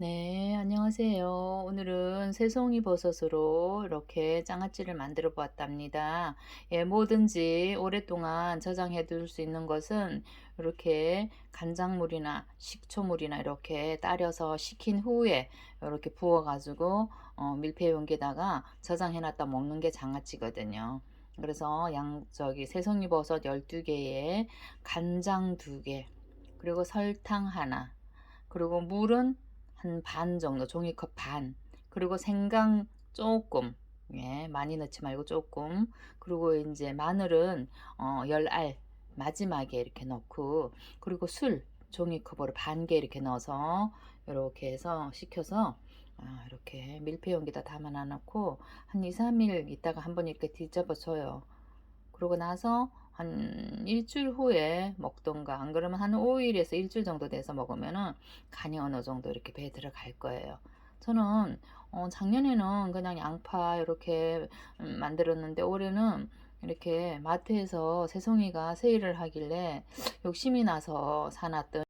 네, 안녕하세요. 오늘은 새송이 버섯으로 이렇게 장아찌를 만들어 보았답니다. 예, 뭐든지 오랫동안 저장해 둘 수 있는 것은 이렇게 간장물이나 식초물이나 이렇게 따려서 식힌 후에 이렇게 부어 가지고 어, 밀폐 용기에다가 저장해 놨다 먹는 게 장아찌거든요. 그래서 양 저기 새송이 버섯 12개에 간장 2개, 그리고 설탕 하나, 그리고 물은 한 반 정도, 종이컵 반. 그리고 생강 조금, 예, 많이 넣지 말고 조금. 그리고 이제 마늘은 어, 열알 마지막에 이렇게 넣고, 그리고 술 종이컵으로 반 개 이렇게 넣어서 이렇게 해서 식혀서 아, 이렇게 밀폐 용기다 담아 놓고 한 2, 3일 있다가 한번 이렇게 뒤집어 줘요. 그러고 나서 한 일주일 후에 먹던가 안 그러면 한 5일에서 일주일 정도 돼서 먹으면은 간이 어느 정도 이렇게 배에 들어갈 거예요. 저는 어, 작년에는 그냥 양파 이렇게 음, 만들었는데 올해는 이렇게 마트에서 새송이가 세일을 하길래 욕심이 나서 사놨더니